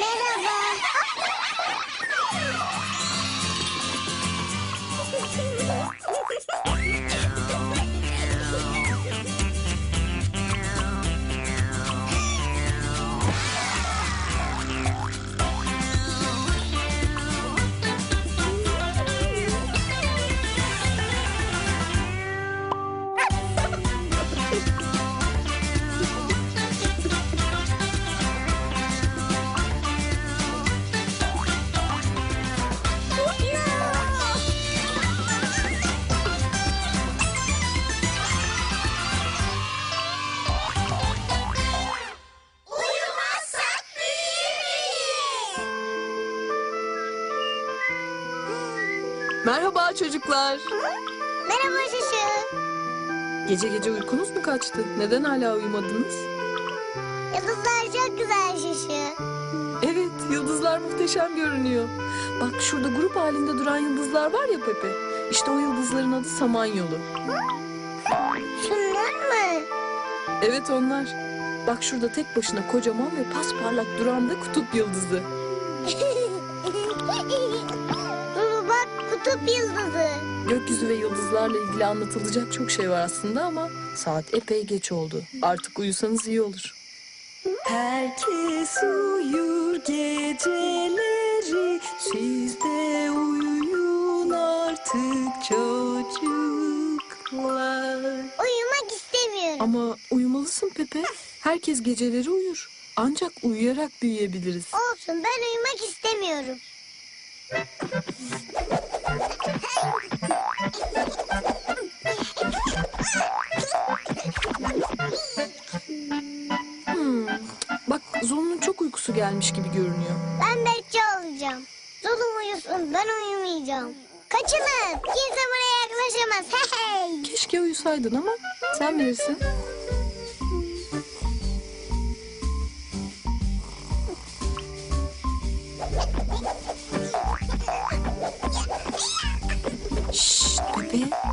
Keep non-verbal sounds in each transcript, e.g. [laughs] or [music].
Merhaba. Merhaba çocuklar. Merhaba Şuşu. Gece gece uykunuz mu kaçtı? Neden hala uyumadınız? Yıldızlar çok güzel Şuşu. Evet, yıldızlar muhteşem görünüyor. Bak şurada grup halinde duran yıldızlar var ya Pepe. İşte o yıldızların adı Samanyolu. Şunlar mı? Evet onlar. Bak şurada tek başına kocaman ve pasparlak duran da kutup yıldızı. [laughs] Kutup yıldızı. Gökyüzü ve yıldızlarla ilgili anlatılacak çok şey var aslında ama saat epey geç oldu. Artık uyusanız iyi olur. Herkes uyur geceleri Siz de uyuyun artık çocuklar Uyumak istemiyorum. Ama uyumalısın Pepe. Herkes geceleri uyur. Ancak uyuyarak büyüyebiliriz. Olsun ben uyumak istemiyorum. Hmm. Bak Zulu'nun çok uykusu gelmiş gibi görünüyor. Ben bekçi olacağım. Zulu uyusun ben uyumayacağım. Kaçının. Kimse buraya yaklaşamaz. [laughs] Hey. Keşke uyusaydın ama sen bilirsin.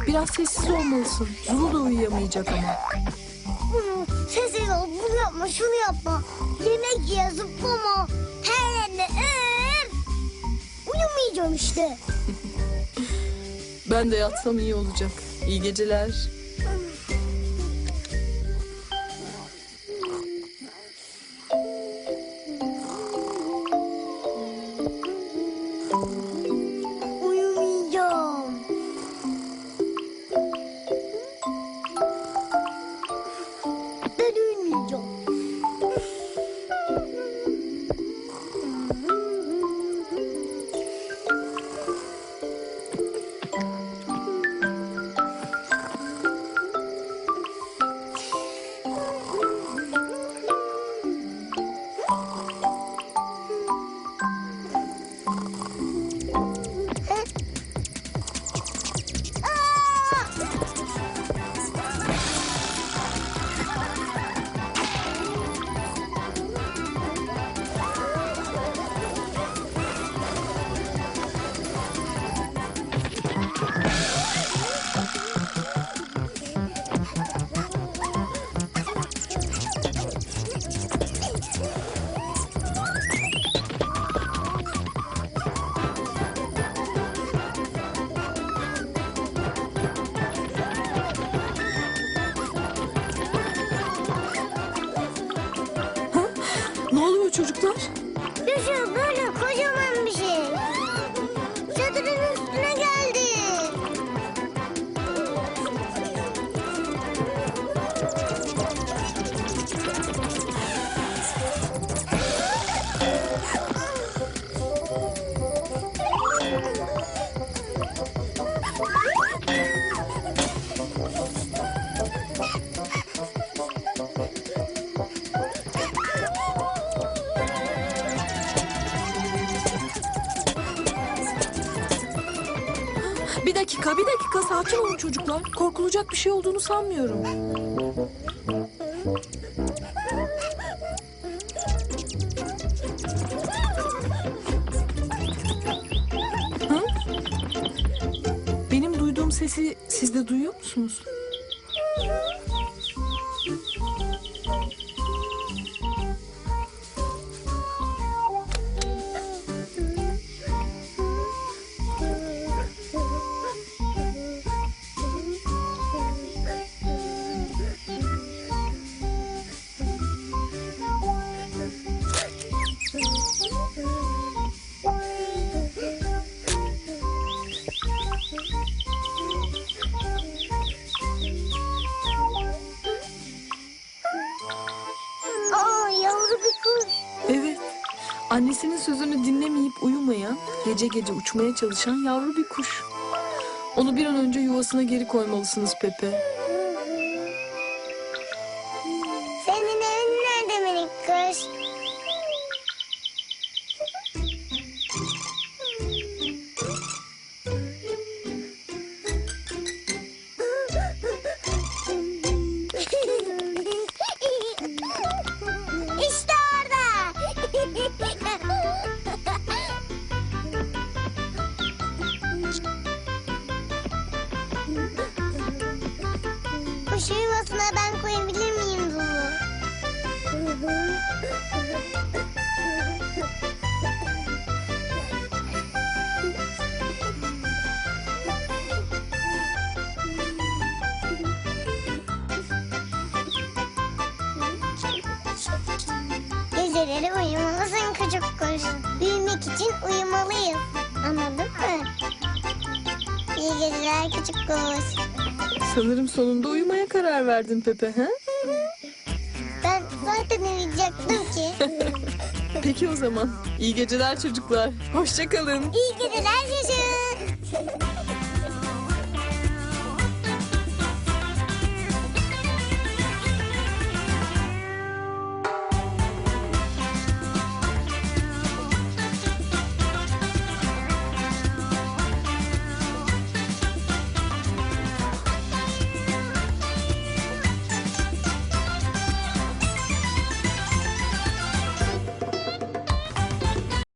Biraz sessiz olmalısın. Zulu da uyuyamayacak ama. Hmm, Sessiz ol bunu yapma şunu yapma. Yemek ye zıplama. Her yerine öp. Uyumayacağım işte. [laughs] Ben de yatsam iyi olacak. İyi geceler. Ben uyumayacağım. Bir dakika, bir dakika. Sakin olun çocuklar. Korkulacak bir şey olduğunu sanmıyorum. Hı? Benim duyduğum sesi siz de duyuyor musunuz? bir kuş. Evet. Annesinin sözünü dinlemeyip uyumayan, gece gece uçmaya çalışan yavru bir kuş. Onu bir an önce yuvasına geri koymalısınız Pepe. Senin evin nerede minik kuş? Kuş yuvasına ben koyabilir miyim bunu? Geceleri uyumalısın küçük kuş. Büyümek için uyumalıyız. Anladın mı? İyi geceler küçük kuş. Sanırım sonunda uyumaya karar verdin Pepe, ha? Ben zaten uyuyacaktım ki. Peki o zaman. İyi geceler çocuklar. Hoşça kalın. İyi geceler çocuğum.